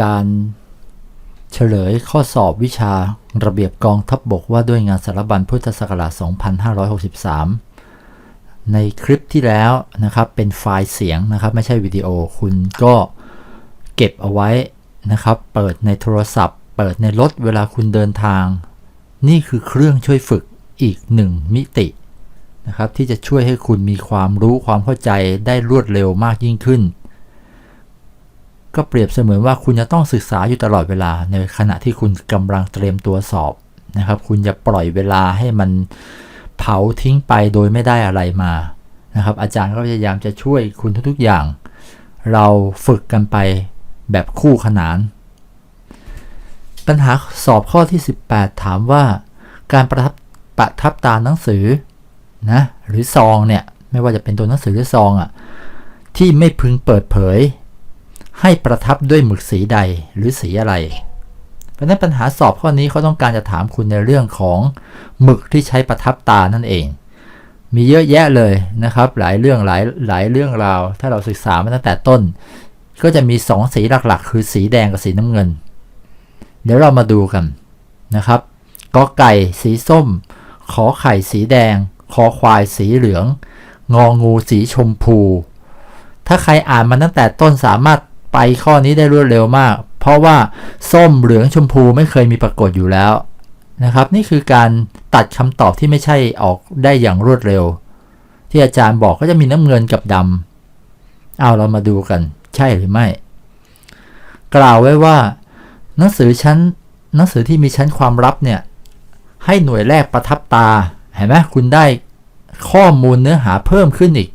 การเฉลยข้อสอบวิชาระเบียบกองทัพบบกว่าด้วยงานสารบัญพุทธศักราช 2563 ในคลิปที่แล้วนะครับเป็นไฟล์เสียงนะครับไม่ใช่วิดีโอคุณก็เก็บเอาไว้นะครับ เปิดในโทรศัพท์ เปิดในรถเวลาคุณเดินทาง นี่คือเครื่องช่วยฝึกอีกหนึ่งมิตินะครับที่จะช่วยให้คุณมีความรู้ความเข้าใจได้รวดเร็วมากยิ่งขึ้น ก็เปรียบเสมือนว่าคุณจะต้องศึกษาอยู่ตลอดเวลา ในขณะที่คุณกำลังเตรียมตัวสอบนะครับ คุณจะปล่อยเวลาให้มันเผาทิ้งไปโดยไม่ได้อะไรมานะครับ อาจารย์ก็พยายามจะช่วยคุณทุกๆอย่าง เราฝึกกันไปแบบคู่ขนาน ปัญหาสอบข้อที่ 18 ถามว่า การประทับประทับตาหนังสือนะหรือซองเนี่ยไม่ว่าจะเป็นตัวหนังสือหรือซองอะ่ะที่ไม่พึงเปิดเผย ให้ประทับด้วยหมึกสีใดหรือสีอะไร เพราะนั้นปัญหาสอบข้อนี้เขาต้องการจะถามคุณในเรื่องของหมึกที่ใช้ประทับตานั่นเอง มีเยอะแยะเลยนะครับ หลายเรื่องหลายหลายเรื่องราว ถ้าเราศึกษามาตั้งแต่ต้น ก็จะมี 2 สีหลักๆ คือสีแดงกับสีน้ำเงิน เดี๋ยวเรามาดูกันนะครับกอไก่สีส้ม ขอไข่สีแดง คอควายสีเหลือง งองูสีชมพู ถ้าใครอ่านมาตั้งแต่ต้นสามารถ ไปข้อนี้ได้รวดเร็วมาก เพราะว่าส้มเหลืองชมพูไม่เคยมีปรากฏอยู่แล้วนะครับ นี่คือการตัดคำตอบที่ไม่ใช่ออกได้อย่างรวดเร็ว ที่อาจารย์บอกก็จะมีน้ำเงินกับดำเอาเรามาดูกัน ใช่หรือไม่ กล่าวไว้ว่า หนังสือชั้นหนังสือที่มีชั้นความลับเนี่ยให้หน่วยแรกประทับตาเห็นไหมคุณได้ข้อมูลเนื้อหาเพิ่มขึ้นอีก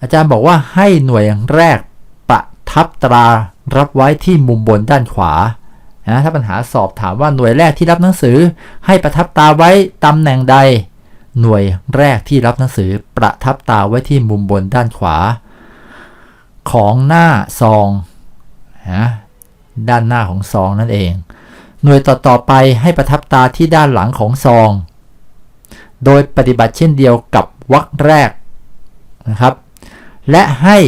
อาจารย์บอกว่าให้หน่วยแรก ทับตรารับไว้ที่มุมบนด้านขวานะถ้าปัญหาสอบถามว่าหน่วยแรกที่รับหนังสือ ให้ประทับตาไว้ตำแหน่งใด หน่วยแรกที่รับหนังสือประทับตาไว้ที่มุมบนด้านขวา ของหน้าซองนะด้านหน้าของซองนั่นเอง หน่วยต่อต่อไปให้ประทับตาที่ด้านหลังของซอง โดยปฏิบัติเช่นเดียวกับวรรคแรกนะครับ และให้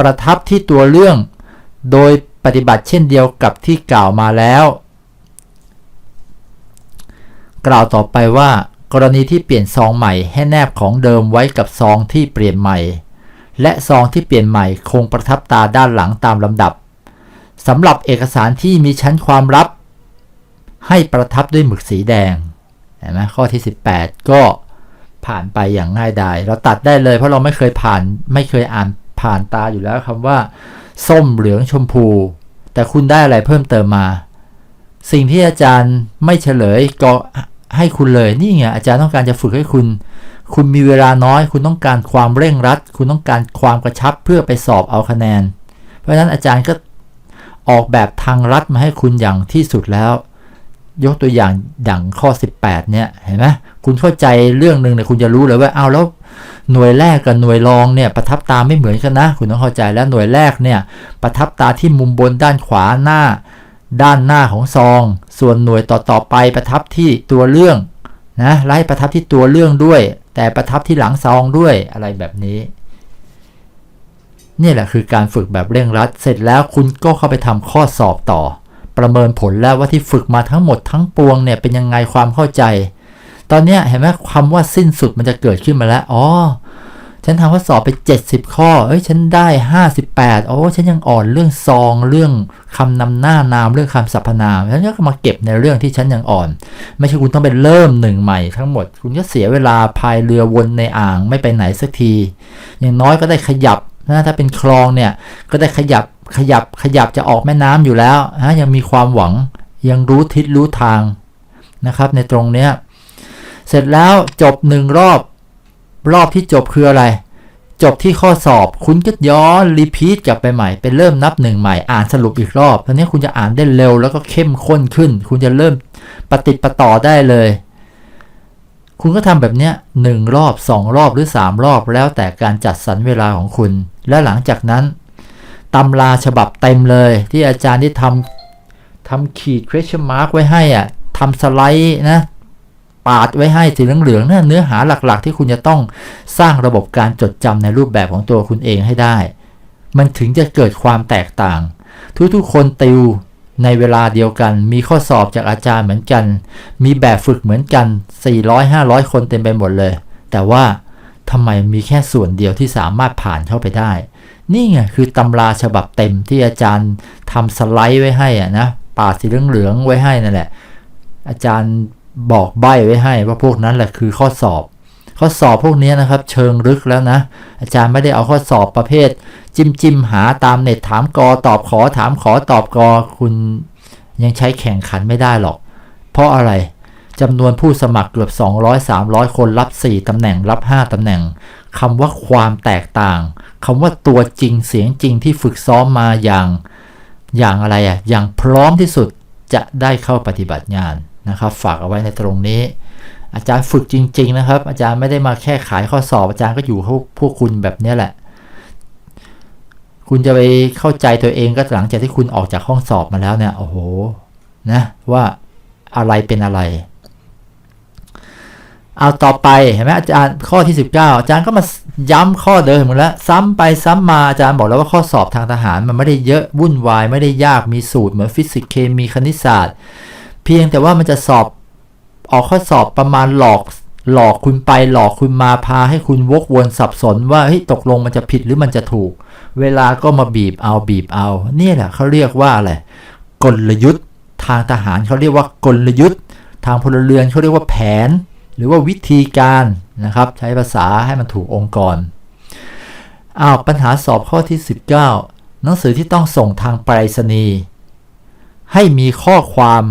ประทับที่ตัวเรื่อง โดยปฏิบัติเช่นเดียวกับที่กล่าวมาแล้ว กล่าวต่อไปว่า กรณีที่เปลี่ยนซองใหม่ให้แนบของเดิมไว้กับซองที่เปลี่ยนใหม่ และซองที่เปลี่ยนใหม่คงประทับตาด้านหลังตามลำดับสำหรับเอกสารที่มีชั้นความลับ ให้ประทับด้วยหมึกสีแดงเห็นไหมข้อที่ 18 ก็ผ่านไปอย่างง่ายดาย เราตัดได้เลยเพราะเราไม่เคยผ่านไม่เคยอ่าน ผ่านตาอยู่แล้วคำว่า ส้มเหลืองชมพู แต่คุณได้อะไรเพิ่มเติมมา สิ่งที่อาจารย์ไม่เฉลยก็ให้คุณเลยนี่ไงอาจารย์ต้องการจะฝึกให้คุณ คุณมีเวลาน้อย คุณต้องการความเร่งรัด คุณต้องการความกระชับเพื่อไปสอบเอาคะแนน เพราะฉะนั้นอาจารย์ก็ออกแบบทางรัดมาให้คุณอย่างที่สุดแล้ว ยกตัวอย่างดังข้อ 18 เนี่ยเห็นไหมคุณเข้าใจเรื่องหนึ่งเนี่ยคุณจะรู้เลยว่าเอาแล้ว หน่วยแรกกับหน่วยรองเนี่ยประทับตาไม่เหมือนกันนะ คุณต้องเข้าใจแล้วหน่วยแรกเนี่ยประทับตาที่มุมบนด้านขวาหน้า ด้านหน้าของซอง ส่วนหน่วยต่อต่อไปประทับที่ตัวเรื่องนะไล่ประทับที่ตัวเรื่องด้วย แต่ประทับที่หลังซองด้วยอะไรแบบนี้นี่แหละคือการฝึกแบบเร่งรัด เสร็จแล้วคุณก็เข้าไปทำข้อสอบต่อ ประเมินผลแล้วว่าที่ฝึกมาทั้งหมดทั้งปวงเนี่ยเป็นยังไงความเข้าใจ ตอนนี้เห็นไหมคำว่าสิ้นสุดมันจะเกิดขึ้นมาแล้ว อ๋อ ฉันทำข้อสอบไป 70 ข้อ เอ้ย ฉันได้ 58 โอ้ ฉันยังอ่อนเรื่องซอง เรื่องคำนำหน้านาม เรื่องคำสรรพนามฉันก็มาเก็บในเรื่องที่ฉันยังอ่อน ไม่ใช่คุณต้องไปเริ่มหนึ่งใหม่ทั้งหมด คุณก็เสียเวลาพายเรือวนในอ่างไม่ไปไหนสักที อย่างน้อยก็ได้ขยับนะถ้าเป็นคลองเนี่ย ก็ได้ขยับ ขยับ ขยับจะออกแม่น้ำอยู่แล้วนะยังมีความหวัง ยังรู้ทิศรู้ทางนะครับ ในตรงเนี้ย เสร็จแล้วจบหนึ่งรอบ รอบที่จบคืออะไร จบที่ข้อสอบ คุณก็ย้อนรีพีทกลับไปใหม่ เป็นเริ่มนับหนึ่งใหม่ อ่านสรุปอีกรอบตอนนี้คุณจะอ่านได้เร็วแล้วก็เข้มข้นขึ้น คุณจะเริ่มปฏิดประต่อได้เลย คุณก็ทำแบบเนี้ยหนึ่งรอบสองรอบหรือสามรอบแล้วแต่การจัดสรรเวลาของคุณ และหลังจากนั้นตำราฉบับเต็มเลย ที่อาจารย์ที่ทำทำขีด question mark ไว้ให้อะทำสไลด์นะ ปาดไว้ให้สีเหลืองๆนั่นเนื้อหาหลักๆ ที่คุณจะต้องสร้างระบบการจดจำในรูปแบบของตัวคุณเองให้ได้ มันถึงจะเกิดความแตกต่าง ทุกๆคนติวในเวลาเดียวกัน มีข้อสอบจากอาจารย์เหมือนกัน มีแบบฝึกเหมือนกัน 400-500 คนเต็มไปหมดเลย แต่ว่าทำไมมีแค่ส่วนเดียวที่สามารถผ่านเข้าไปได้ นี่ไงคือตำราฉบับเต็มที่อาจารย์ทำสไลด์ไว้ให้อะนะ ปาดสีเหลืองๆไว้ให้นั่นแหละ อาจารย์ บอกใบ้ไว้ให้ว่าพวกนั้นแหละคือข้อสอบ ข้อสอบพวกนี้นะครับ เชิงลึกแล้วนะ อาจารย์ไม่ได้เอาข้อสอบประเภท จิ้มจิ้มหาตามเน็ตถามกอตอบขอถามขอตอบกอคุณยังใช้แข่งขันไม่ได้หรอก เพราะอะไรจำนวนผู้สมัครเกือบ 200-300 คนรับ 4ตำแหน่งรับ 5ตำแหน่งคำว่าความแตกต่างคำว่าตัวจริงเสียงจริงที่ฝึกซ้อมมาอย่าง อย่างอะไรอะอย่างพร้อมที่สุดจะได้เข้าปฏิบัติงาน นะครับ ฝากเอาไว้ในตรงนี้ อาจารย์ฝึกจริง ๆ นะครับ อาจารย์ไม่ได้มาแค่ขายข้อสอบ อาจารย์ก็อยู่พวกพวกคุณแบบนี้แหละ คุณจะไปเข้าใจตัวเองก็หลังจากที่คุณออกจากห้องสอบมาแล้วเนี่ยโอ้โหนะว่าอะไรเป็นอะไรเอาต่อไปเห็นไหมอาจารย์ข้อที่ 19 อาจารย์ก็มาย้ำข้อเดิมหมดแล้วซ้ำไปซ้ำมาอาจารย์บอกแล้วว่าข้อสอบทางทหารมันไม่ได้เยอะวุ่นวายไม่ได้ยากมีสูตรเหมือนฟิสิกส์เคมีคณิตศาสตร์ พียงแต่ว่ามันจะสอบออกข้อสอบประมาณหลอกหลอกคุณไปหลอกคุณมาพาให้คุณวกวนสับสนว่าเฮ้ยตกลงมันจะผิดหรือมันจะถูก เวลาก็มาบีบเอาบีบเอา เนี่ยแหละเขาเรียกว่าอะไรกลยุทธ์ทางทหารเขาเรียกว่ากลยุทธ์ ทางพลเรือนเขาเรียกว่าแผน หรือว่าวิธีการนะครับ ใช้ภาษาให้มันถูกองค์กรอ้าวปัญหาสอบข้อที่ 19 หนังสือที่ต้องส่งทางไปรษณีย์ให้มีข้อความ